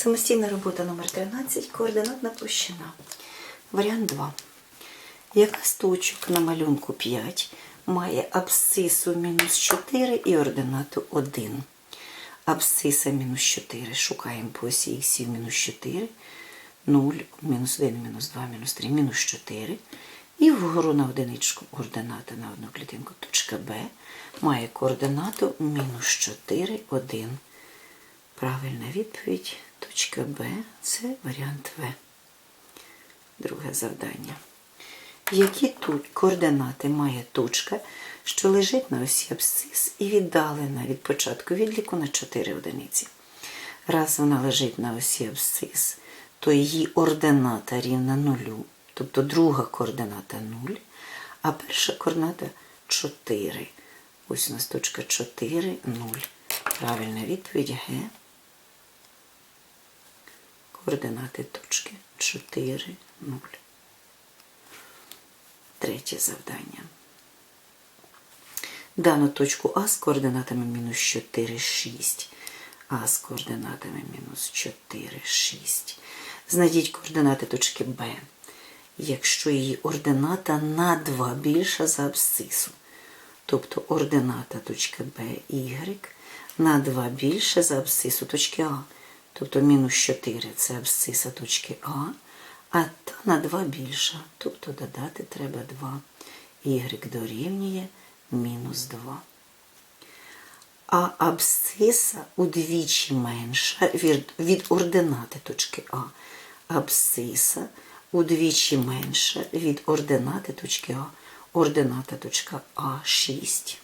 Самостійна робота номер 13 координатна площина. Варіант 2. Яка з точок на малюнку 5 має абсцису мінус 4 і ординату 1? Абсциса мінус 4. Шукаємо по осі х мінус 4, 0, мінус 1, мінус 2, мінус 3, мінус 4. І вгору на одиничку координата на одну клітинку. Точка Б має координату мінус 4, 1. Правильна відповідь. Точка Б це варіант В. Друге завдання. Які тут координати має точка, що лежить на осі абсцис і віддалена від початку відліку на 4 одиниці? Раз вона лежить на осі абсцис, то її ордината рівна нулю, тобто друга координата 0, а перша координата 4. Ось у нас точка 4, 0. Правильна відповідь Г. Координати точки 4, 0. Третє завдання. Дану точку А з координатами мінус 4, 6, А з координатами мінус 4, 6. Знайдіть координати точки Б, якщо її ордината на 2 більша за абсцису. Тобто ордината точки Б, Y на 2 більше за абсцису точки А. Тобто мінус 4 це абсциса точки А, а та на 2 більша. Тобто додати треба 2. Y дорівнює мінус 2. А абсциса удвічі менша від, ординати точки А. Абсциса удвічі менша від ординати точки А. Ордината точка А 6.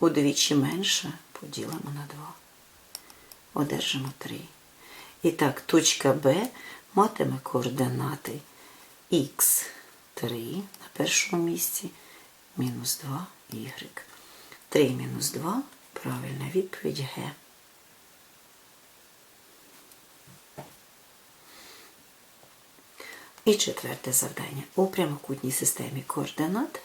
Удвічі менша поділимо на 2 одержимо 3. І так, точка Б матиме координати х3 на першому місці, мінус 2 y. 3 мінус 2 правильна відповідь Г. І четверте завдання. У прямокутній системі координат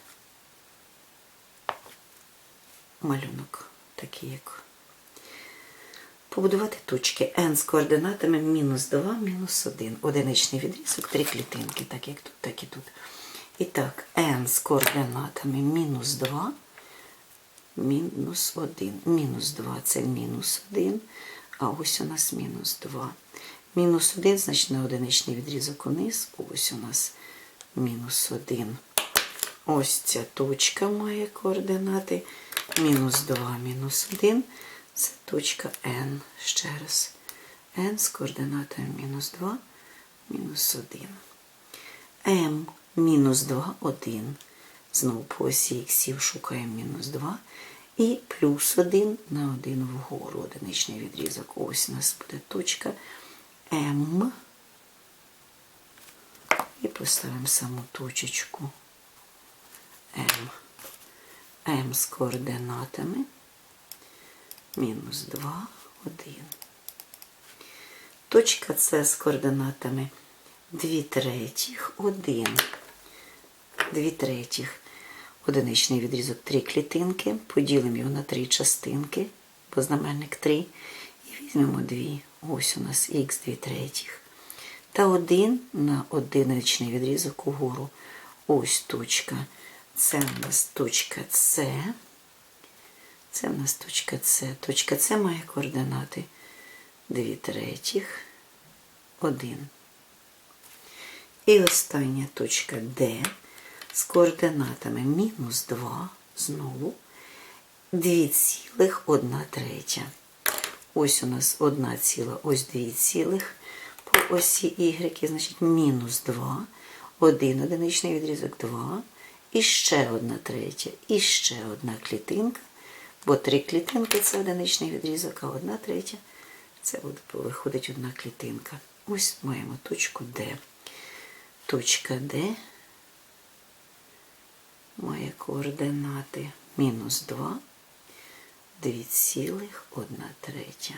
малюнок такий, як побудувати точки n з координатами мінус 2, мінус 1. Одиничний відрізок, три клітинки, так як тут, так і тут. І так, n з координатами мінус 2, мінус 1. Мінус 2 це мінус 1, а ось у нас мінус 2. Мінус 1, значить на одиничний відрізок униз, ось у нас мінус 1. Ось ця точка має координати. Мінус 2, мінус 1. Це точка N. Ще раз. N з координатою мінус 2, мінус 1. М мінус 2, 1. Знову по осі іксів шукаємо мінус 2. І плюс 1 на 1 вгору. Одиничний відрізок. Ось у нас буде точка М. І поставимо саму точечку М. М з координатами мінус 2, 1. Точка С з координатами 2 третіх, 1. 2 третіх. Одиничний відрізок 3 клітинки. Поділимо його на 3 частинки, бо знаменник 3. І візьмемо 2. Ось у нас х 2 третіх. Та 1 на одиничний відрізок угору. Ось точка. Це у нас точка С. Це в нас точка С. Точка С має координати 2 третіх, 1. І остання точка Д з координатами мінус 2, знову 2,1 третя. Ось у нас 1 ціла, ось 2 цілих по осі Y, значить мінус 2, 1 одиничний відрізок 2, і ще одна третя, і ще одна клітинка. Бо три клітинки це одиничний відрізок, а одна третя це виходить одна клітинка. Ось маємо точку Д. Точка Д має координати мінус 2, 2,1 третя.